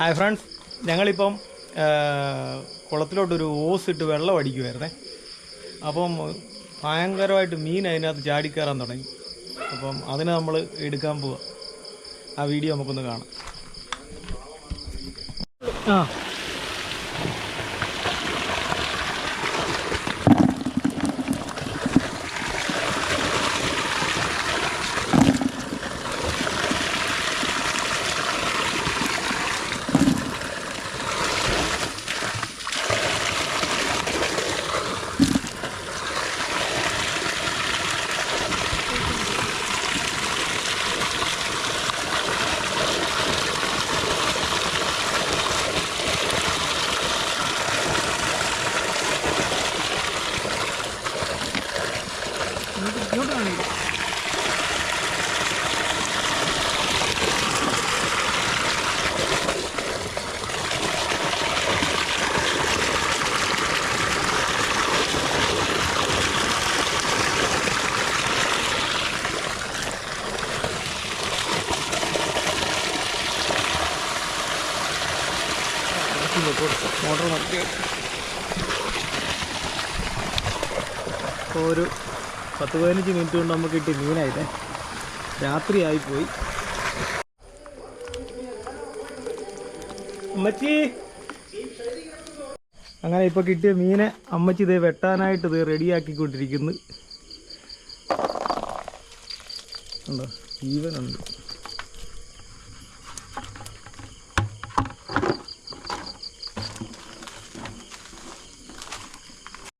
Hi friends. ഞങ്ങളിപ്പം കുളത്തിലോട്ടൊരു hose ഇട്ട് വെള്ളം അടിക്കുമായിരുന്നേ അപ്പം ഭയങ്കരമായിട്ട് മീൻ അതിനകത്ത് ചാടിക്കയറാൻ തുടങ്ങി. അപ്പം അതിന് നമ്മൾ എടുക്കാൻ പോവുക ആ വീഡിയോ നമുക്കൊന്ന് കാണാം. ആ. മോട്ടർ നിർത്തി അപ്പോൾ ഒരു പത്ത് പതിനഞ്ച് മിനിറ്റ് കൊണ്ട് നമുക്ക് കിട്ടി മീനായിട്ടേ. രാത്രിയായിപ്പോയി അമ്മച്ചി. അങ്ങനെ ഇപ്പോൾ കിട്ടിയ മീനെ അമ്മച്ചി ഇത് വെട്ടാനായിട്ട് ഇത് റെഡിയാക്കിക്കൊണ്ടിരിക്കുന്നു. ഉണ്ടോ? ജീവനുണ്ട്.